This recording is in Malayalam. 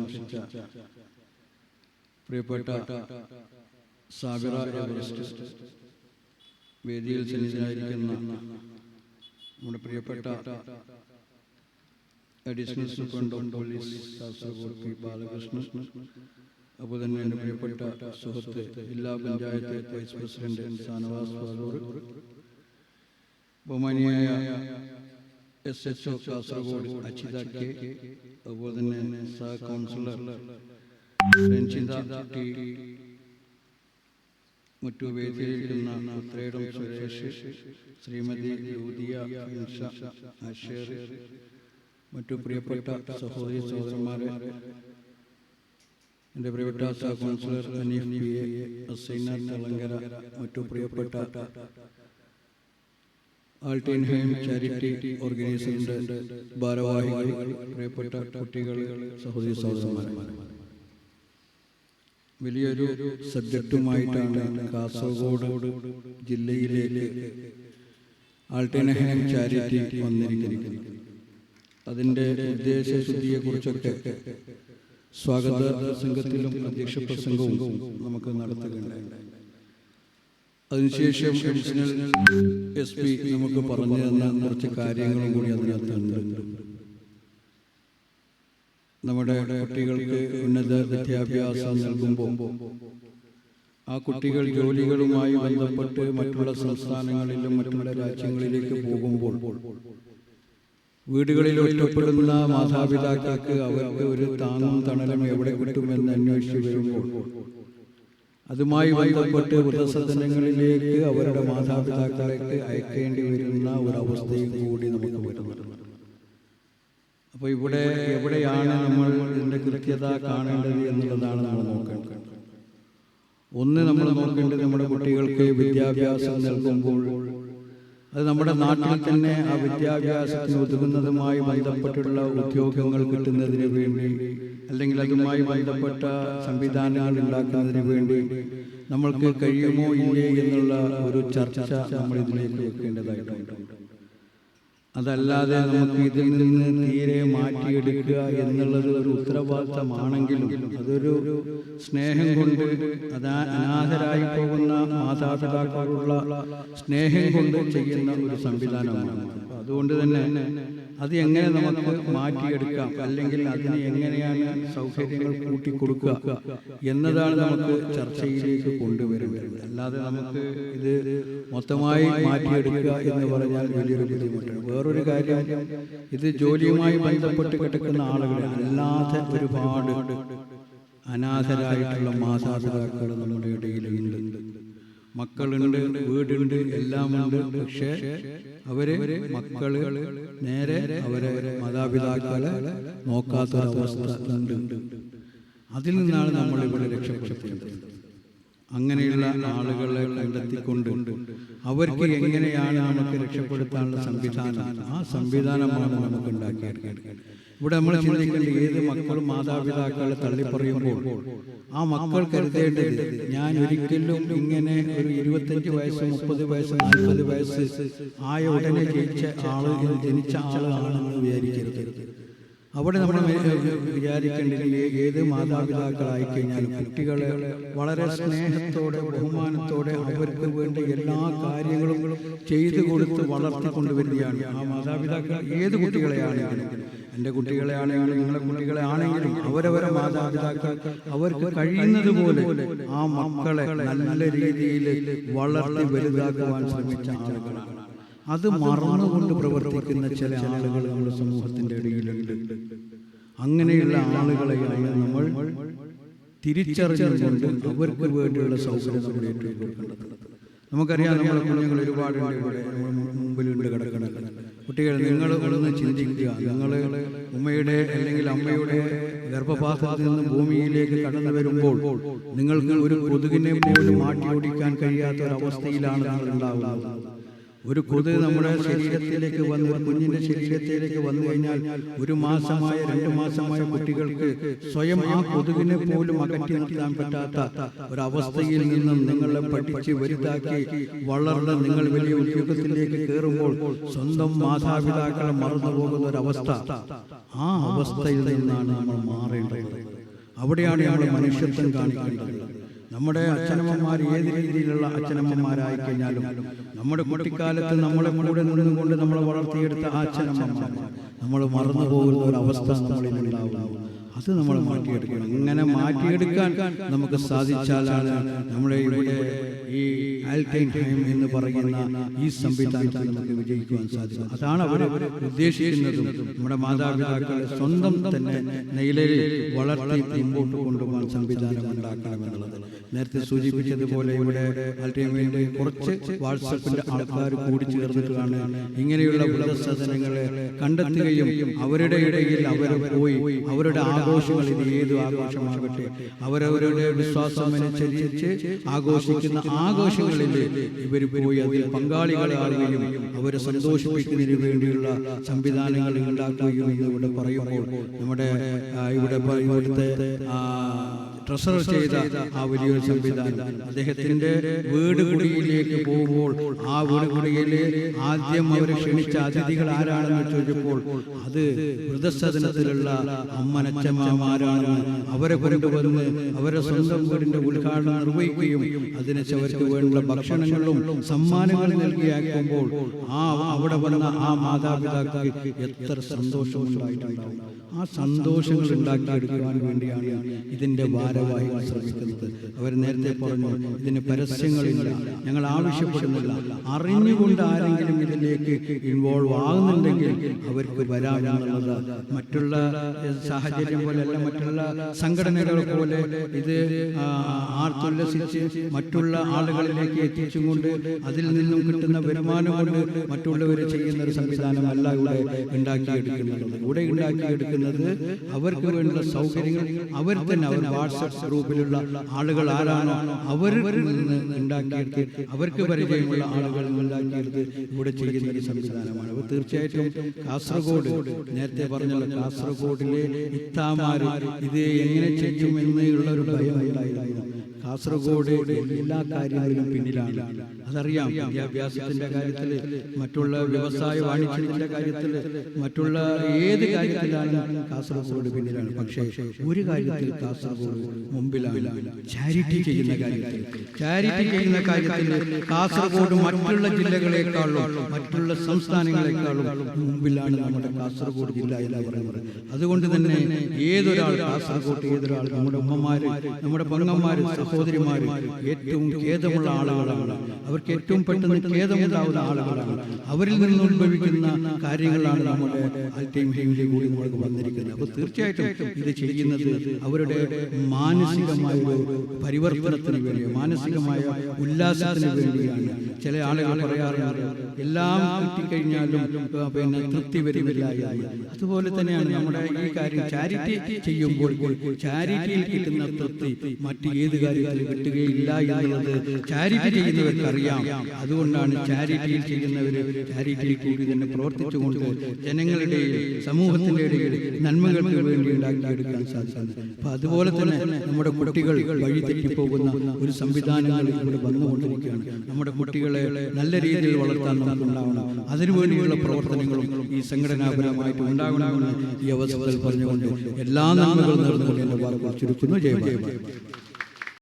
ആശംസിച്ച പ്രിയപ്പെട്ട സാഗര എവറസ്റ്റ് വേദിയിൽ സന്നിധനായിരിക്കുന്ന നമ്മുടെ പ്രിയപ്പെട്ട additional superintendent police Kasaragod P Balakrishnan. അപ്പോൾ തന്നെ എന്റെ പ്രിയപ്പെട്ട സുഹൃത്ത് ജില്ലാ പഞ്ചായത്ത് വൈസ് പ്രസിഡന്റ് ഷാനവാസ് ഫാറൂർ ബഹുമാനിയായ S H O Kasaragod അച്ചിത K അതുപോലെ തന്നെ സഹ കൗൺസിലർ രഞ്ജിത ടി മറ്റു വേദിയിലിരിക്കുന്ന ഉത്രേടം സുരേഷ് ശ്രീമതി യൂതിയ ഇൻഷ അഷേർ മറ്റു പ്രിയപ്പെട്ട സഹോദരി സഹോദരന്മാരെ എന്റെ പ്രിയപ്പെട്ട സഹ councillor Aneef P A Asaina Thalangara മറ്റു പ്രിയപ്പെട്ട ആൾട്ടൈൻഹൈം ചാരിറ്റി ഓർഗനൈസേഷന്റെ ഭാരവാഹികൾ പ്രിയപ്പെട്ട കുട്ടികൾ സഹോദരി സഹോദരന്മാരെ. വലിയൊരു സബ്ജക്റ്റുമായിട്ടാണ് കാസർഗോഡ് ജില്ലയിലേക്ക് ആൾട്ടീൻഹൈം ചാരിറ്റി വന്നിരിക്കുന്നത്. അതിന്റെ ഉദ്ദേശശുദ്ധിയെക്കുറിച്ചൊക്കെ സ്വാഗത സംഘത്തിലും അധ്യക്ഷ പ്രസംഗവും നമുക്ക് നടത്തുകയുണ്ടായി. അതിനുശേഷം അഡീഷണൽ എസ് പി നമുക്ക് പറഞ്ഞു തന്ന കുറച്ച് കാര്യങ്ങളും കൂടി അതിനകത്തുണ്ട് നമ്മുടെ കുട്ടികൾക്ക് ഉന്നത വിദ്യാഭ്യാസം നൽകുമ്പോൾ ആ കുട്ടികൾ ജോലികളുമായി ബന്ധപ്പെട്ട് മറ്റുള്ള സംസ്ഥാനങ്ങളിലും മറ്റുള്ള രാജ്യങ്ങളിലേക്ക് പോകുമ്പോൾ വീടുകളിൽ ഒറ്റപ്പെടുന്ന മാതാപിതാക്കൾക്ക് അവർക്ക് ഒരു താങ്ങും തണലും എവിടെ കിട്ടുമെന്ന് അന്വേഷിച്ച് വരുമ്പോൾ അതുമായി ബന്ധപ്പെട്ട് വൃദ്ധസദനങ്ങളിലേക്ക് അവരുടെ മാതാപിതാക്കളേക്ക് അയക്കേണ്ടി വരുന്ന ഒരവസ്ഥയും കൂടി നമുക്ക് വരുന്നുണ്ട്. അപ്പോൾ ഇവിടെ എവിടെയാണ് നമ്മൾ ഇതിന്റെ കൃത്യത കാണേണ്ടത് എന്നുള്ളതാണ് നമ്മൾ നോക്കേണ്ടത്. ഒന്ന് നമ്മൾ നോക്കേണ്ടത് നമ്മുടെ കുട്ടികൾക്ക് വിദ്യാഭ്യാസം നൽകുമ്പോൾ അത് നമ്മുടെ നാട്ടിൽ തന്നെ ആ വിദ്യാഭ്യാസത്തിന് ഒതുങ്ങുന്നതുമായി ബന്ധപ്പെട്ടുള്ള ഉദ്യോഗങ്ങൾ കിട്ടുന്നതിന് വേണ്ടി അല്ലെങ്കിൽ അതുമായി ബന്ധപ്പെട്ട സംവിധാനങ്ങൾ ഉണ്ടാക്കുന്നതിന് വേണ്ടി നമ്മൾക്ക് കഴിയുമോ ഇല്ലേ എന്നുള്ള ഒരു ചർച്ച നമ്മൾ ഇതിലേക്ക് വെക്കേണ്ടതായിട്ടുണ്ട്. അതല്ലാതെ നമുക്ക് ഇതിൽ നിന്ന് തീരെ മാറ്റിയെടുക്കുക എന്നുള്ളത് ഒരു ഉത്തരവാദിത്തമാണെങ്കിലും അതൊരു സ്നേഹം കൊണ്ട് അതാ അനാഥരായി പോകുന്ന മാതാപിതാക്കളുള്ള സ്നേഹം കൊണ്ട് ചെയ്യുന്ന ഒരു സംവിധാനമാണ്. അതുകൊണ്ട് തന്നെ അത് എങ്ങനെ നമുക്ക് മാറ്റിയെടുക്കാം? അല്ലെങ്കിൽ അതിന് എങ്ങനെയാണ് സൗകര്യങ്ങൾ കൂട്ടിക്കൊടുക്കുക? എന്നതാണ് നമുക്ക് ചർച്ചയിലേക്ക് കൊണ്ടുവരുന്നത് അല്ലാതെ നമുക്ക് ഇത് മൊത്തമായി മാറ്റിയെടുക്കുക എന്ന് പറഞ്ഞാൽ വലിയൊരു ബുദ്ധിമുട്ടാണ്. വേറൊരു കാര്യം ഇത് ജോലിയുമായി ബന്ധപ്പെട്ട് കിടക്കുന്ന ആളുകൾ അല്ലാതെ ഒരുപാട് അനാഥരായിട്ടുള്ള മാതാപിതാക്കൾ നമ്മുടെ ഇടയിലുണ്ട്. മക്കളുണ്ട് വീടുണ്ട് എല്ലാമുണ്ട്. പക്ഷേ അവർ മക്കൾ നേരെ അവരെ മാതാപിതാക്കളെ നോക്കാത്ത ഉണ്ട്. അതിൽ നിന്നാണ് നമ്മൾ ഇവിടെ രക്ഷപ്പെടുത്തേണ്ടത് അങ്ങനെയുള്ള ആളുകളെ കണ്ടെത്തിക്കൊണ്ട് അവർക്ക് എങ്ങനെയാണ് നമുക്ക് രക്ഷപ്പെടുത്താനുള്ള സംവിധാനം? ആ സംവിധാനമാണ് നമുക്ക് ഉണ്ടാക്കിയെടുക്കേണ്ടത്. ഇവിടെ നമ്മൾ ചിന്തിക്കേണ്ട ഏത് മക്കളും മാതാപിതാക്കളെ തള്ളിപ്പറയുമ്പോൾ ആ മക്കൾ കരുതേണ്ടത് ഞാൻ ഒരിക്കലും ഇങ്ങനെ ഒരു ഇരുപത്തഞ്ച് വയസ്സ് മുപ്പത് വയസ്സ് നാൽപ്പത് വയസ്സ് ആയ ഉടനെ ജനിച്ച ആൾ ജനിച്ച ആളാണെന്ന് വിചാരിക്കരുത്. അവിടെ നമ്മൾ വിചാരിക്കേണ്ടത് ഏത് മാതാപിതാക്കളായി കഴിഞ്ഞാലും കുട്ടികളെ വളരെ സ്നേഹത്തോടെ ബഹുമാനത്തോടെ അവർക്ക് വേണ്ട എല്ലാ കാര്യങ്ങളും ചെയ്തു കൊടുത്ത് വളർത്തിക്കൊണ്ടുവരികയാണ്. ആ മാതാപിതാക്കൾ ഏത് കുട്ടികളെയാണെങ്കിലും എന്റെ കുട്ടികളെ ആണെങ്കിലും നിങ്ങളെ കുട്ടികളെ ആണെങ്കിലും അവരവരെ മാതാപിതാക്കൾ അവർക്ക് കഴിയുന്നത് പോലെ ആ മക്കളെ നല്ല രീതിയിൽ വളർത്തി വലുതാക്കുവാൻ ശ്രമിച്ച ആളുകളാണ്. അത് മറന്നുകൊണ്ട് പ്രവർത്തിക്കുന്ന ചില ആളുകൾ നമ്മുടെ സമൂഹത്തിന്റെ ഇടയിലുണ്ട്. അങ്ങനെയുള്ള ആളുകളെയാണ് നമ്മൾ തിരിച്ചറിഞ്ഞുകൊണ്ട് അവർക്ക് വേണ്ടിയുള്ള സൗകര്യം നമ്മൾ ഏറ്റെടുക്കേണ്ടത് നമുക്കറിയാം നമ്മുടെ കുഞ്ഞുങ്ങൾ ഒരുപാടുണ്ട് ഇവിടെ മുമ്പിലുണ്ട് കിടക്കണം കുട്ടികൾ നിങ്ങൾ ഒന്ന് ചിന്തിക്കുക. നിങ്ങൾ ഉമ്മയുടെ അല്ലെങ്കിൽ അമ്മയുടെ ഗർഭപാത്രത്തിൽ നിന്ന് ഭൂമിയിലേക്ക് കടന്നു വരുമ്പോൾ നിങ്ങൾക്ക് ഒരു കൊതുകിനെ പോലും മാറ്റി ഓടിക്കാൻ കഴിയാത്ത ഒരു അവസ്ഥയിലാണ് നിങ്ങൾ ഉണ്ടാവുന്നത്. ഒരു കൊതുക് നമ്മുടെ ശരീരത്തിലേക്ക് വന്ന് ഒരു കുഞ്ഞിന്റെ ശരീരത്തിലേക്ക് വന്നു കഴിഞ്ഞാൽ ഒരു മാസമായ രണ്ട് മാസമായ കുട്ടികൾക്ക് സ്വയം ആ കൊതുകിനെ പോലും അകറ്റി നിർത്താൻ പറ്റാത്ത ഒരവസ്ഥയിൽ നിന്നും നിങ്ങളെ പഠിച്ച് വലുതാക്കി വളർന്ന് നിങ്ങൾ വലിയ ഉദ്യോഗത്തിലേക്ക് കയറുമ്പോൾ സ്വന്തം മാതാപിതാക്കളെ മറന്നു പോകുന്ന ഒരവസ്ഥ ആ അവസ്ഥയിൽ നിന്നാണ് നമ്മൾ മാറേണ്ടത്. അവിടെയാണ് നമ്മൾ മനുഷ്യത്വം കാണിക്കേണ്ടത്. നമ്മുടെ അച്ഛനമ്മമാർ ഏത് രീതിയിലുള്ള അച്ഛനമ്മമാരായി കഴിഞ്ഞാലും നമ്മുടെ കുട്ടിക്കാലത്ത് നമ്മളെ കൂടെ നിന്നുകൊണ്ട് നമ്മളെ വളർത്തിയെടുത്ത ആ അച്ഛനമ്മമാർ നമ്മൾ മറന്നു പോകുന്ന ഒരു അവസ്ഥ നമ്മളിൽ ഉണ്ടാവുന്നു അത് നമ്മൾ മാറ്റിയെടുക്കണം. അങ്ങനെ മാറ്റിയെടുക്കാൻ നമുക്ക് സാധിച്ചാലാണ് നമ്മളെ ഇവിടെ ഈ ആൽക്കൈൻ ടൈം എന്ന് പറയുന്ന ഈ സംവിധാനത്തിൽ നമുക്ക് വിജയിക്കുവാൻ സാധിക്കും. അതാണ് അവർ ഉദ്ദേശിക്കുന്നത്. നമ്മുടെ മാതാപിതാക്കളെ സ്വന്തം തന്നെ നിലയിൽ വളർത്തി മുമ്പോട്ട് കൊണ്ടുപോകാൻ സംവിധാനം ഉണ്ടാക്കണമെന്നുള്ളത് നേരത്തെ സൂചിപ്പിച്ചതുപോലെ ഇവിടെ ആൽറ്റൈമിന്റെ കുറച്ച് വാട്സപ്പിന്റെ ആൾക്കാർ കൂടി ചേർന്നിട്ടാണ് ഇങ്ങനെയുള്ള വൃദ്ധസദനങ്ങളെ കണ്ടെത്തുകയും അവരുടെ ഇടയിൽ അവർ പോയി അവരുടെ ആഘോഷങ്ങൾ ഇത് ഏത് ആഘോഷമാകട്ടെ അവരവരുടെ വിശ്വാസം അനുസരിച്ച് ആഘോഷിക്കുന്ന ആഘോഷങ്ങളിൽ ഇവർ പോയി അതിൽ പങ്കാളികളാകുകയും അവരെ സന്തോഷിപ്പിക്കുന്നതിന് വേണ്ടിയുള്ള സംവിധാനങ്ങൾ ഉണ്ടാക്കുകയും ഇവിടെ പറയുമ്പോൾ നമ്മുടെ ഇവിടെ ഇവിടുത്തെ ട്രഷറർ ചെയ്ത ആ വലിയൊരു സംവിധാനം. അദ്ദേഹത്തിന്റെ വീട് കുടിയിലേക്ക് പോകുമ്പോൾ ആ വീട് ആദ്യം അവരെ ക്ഷണിച്ച അതിഥികൾ ആരാണെന്ന് ചോദിച്ചപ്പോൾ അത് വൃദ്ധസദനത്തിലുള്ള അമ്മനച്ചമ്മമാരാണെന്ന് അവരെ കൊണ്ടുവന്ന് അവരെ സ്വന്തം വീടിന്റെ ഉദ്ഘാടനം നിർവഹിക്കുകയും അതിനെ അവർക്ക് വേണ്ടുള്ള ഭക്ഷണങ്ങളും സമ്മാനങ്ങളും നൽകിയാക്കുമ്പോൾ ആ അവിടെ വന്ന ആ മാതാപിതാക്കൾക്ക് എത്ര സന്തോഷമുണ്ടായിട്ടുണ്ടാവും. ആ സന്തോഷങ്ങൾ ഉണ്ടാക്കിയെടുക്കുവാൻ വേണ്ടിയാണ് ഇതിന്റെ ഭാരവാഹികൾ ശ്രമിക്കുന്നത്. അവർ നേരത്തെ പറഞ്ഞു ഇതിന് പരസ്യങ്ങളില്ല ഞങ്ങൾ ആവശ്യപ്പെടുന്നില്ല. അറിഞ്ഞുകൊണ്ട് ആരെങ്കിലും ഇതിലേക്ക് ഇൻവോൾവ് ആകുന്നുണ്ടെങ്കിൽ അവർക്ക് വരാമെന്നുള്ളത് മറ്റുള്ള സാഹചര്യം സാഹചര്യം പോലെയല്ല മറ്റുള്ള സംഘടനകൾ പോലെ ഇത് ആർത്തുല്ലസിച്ച് മറ്റുള്ള ആളുകളിലേക്ക് എത്തിച്ചുകൊണ്ട് അതിൽ നിന്നും കിട്ടുന്ന വരുമാനം കൊണ്ട് മറ്റുള്ളവർ ചെയ്യുന്ന ഒരു സംവിധാനമല്ല ഇവിടെ ഉണ്ടാക്കിയെടുക്കുന്നത്. ഇവിടെ ഉണ്ടാക്കിയെടുക്കുന്നത് അവർക്ക് വേണ്ട സൗകര്യങ്ങൾ അവർ തന്നെ അവർ വാട്സപ്പ് ഗ്രൂപ്പിലുള്ള ആളുകൾ ആരാണോ അവരിൽ നിന്ന് ഉണ്ടാക്കിയെടുത്ത് അവർക്ക് പരിചയമുള്ള ആളുകൾ ഉണ്ടാക്കിയെടുത്ത് ഇവിടെ ചെയ്യുന്ന ഒരു സംവിധാനമാണ്. അപ്പോൾ തീർച്ചയായിട്ടും കാസർഗോഡ് നേരത്തെ പറഞ്ഞല്ലോ കാസർഗോഡിലെ ഇത്താമാര് ഇത് എങ്ങനെ ചെയ്യുമെന്നുള്ള ഒരു ഭയം ഉണ്ടായിരുന്നു. കാസർഗോഡ് എല്ലാ കാര്യങ്ങളിലും പിന്നിലാണ്. അതറിയാം വിദ്യാഭ്യാസത്തിന്റെ കാര്യത്തിൽ മറ്റുള്ള വ്യവസായ വാണിജ്യത്തിന്റെ കാര്യത്തിൽ മറ്റുള്ള ഏത് കാര്യത്തിലാണ് കാസർഗോഡ് പിന്നിലാണ്. പക്ഷേ ഒരു കാര്യത്തിൽ കാസർഗോഡ് മുമ്പിലാണ്. ചാരിറ്റി ചെയ്യുന്ന കാര്യത്തിൽ. ചാരിറ്റി ചെയ്യുന്ന കാര്യത്തിൽ കാസർഗോഡ് മറ്റുള്ള ജില്ലകളെക്കാളും മറ്റുള്ള സംസ്ഥാനങ്ങളെക്കാളും മുമ്പിലാണ് നമ്മുടെ കാസർഗോഡ് ജില്ല എന്ന് പറയുന്നത്. അതുകൊണ്ട് തന്നെ ഏതൊരാൾ കാസർഗോഡ് ഏതൊരാൾ നമ്മുടെ ഉമ്മമാര് നമ്മുടെ പെങ്ങന്മാര് സഹോദരിമാര് ഏറ്റവും ഖേദമുള്ള ആളുകളാണ്. അവർക്ക് ഏറ്റവും പെട്ടെന്ന് ഖേദമുണ്ടാവുന്ന ആളുകളാണ്. അവരിൽ നിന്ന് ഉത്ഭവിക്കുന്ന കാര്യങ്ങളാണ് നമ്മുടെ അൽറ്റൈം ഹൈമിലെ കൂടി നമ്മൾക്ക് വന്നിരിക്കുന്നത്. അപ്പോൾ തീർച്ചയായിട്ടും ഇത് ചെയ്യുന്നത് അവരുടെ മാനസികമായ ഒരു പരിവർത്തനത്തിന് വേണ്ടി മാനസികമായ ഉല്ലാസത്തിന് വേണ്ടിയാണ്. ചില ആളുകൾ പറയാറുണ്ട് എല്ലാം കിട്ടിക്കഴിഞ്ഞാലും പിന്നെ തൃപ്തി വരുന്നില്ല അതുപോലെ തന്നെയാണ് നമ്മുടെ ഈ കാര്യം ചാരിറ്റി ചെയ്യുമ്പോൾ ചാരിറ്റിയിൽ കിട്ടുന്ന തൃപ്തി മറ്റു ഏത് കാര്യത്തിൽ കിട്ടുകയില്ല എന്നുള്ളത് ചാരിറ്റി ചെയ്യുന്നവർക്ക് അറിയാം അതുകൊണ്ടാണ് ചാരിറ്റിയിൽ ചെയ്യുന്നവർ ചാരിറ്റിയിൽ കൂടി തന്നെ പ്രവർത്തിച്ചുകൊണ്ട് ജനങ്ങളുടെ സമൂഹത്തിന്റെ ഇടയിൽ നന്മകൾക്ക് വേണ്ടി ഉണ്ടാക്കിയെടുക്കാൻ സാധിക്കുന്നത്. അപ്പൊ അതുപോലെ തന്നെ നമ്മുടെ കുട്ടികൾ വഴി തെറ്റിപ്പോകുന്ന ഒരു സംവിധാനങ്ങൾ ഇവിടെ വന്നുകൊണ്ടിരിക്കുകയാണ്. നമ്മുടെ കുട്ടികളെ നല്ല രീതിയിൽ വളർത്താൻ നമുക്ക് നമുക്കുണ്ടാവണം അതിനുവേണ്ടിയുള്ള പ്രവർത്തനങ്ങളും ഈ സംഘടനാപരമായിട്ട് ഉണ്ടാകണമെന്ന് ഈ അവസരത്തിൽ പറഞ്ഞുകൊണ്ട് എല്ലാ നന്മകളും നടന്നുകൊണ്ട് എന്റെ വാക്കുകൾ ചുരുക്കുന്നു. ജയമായി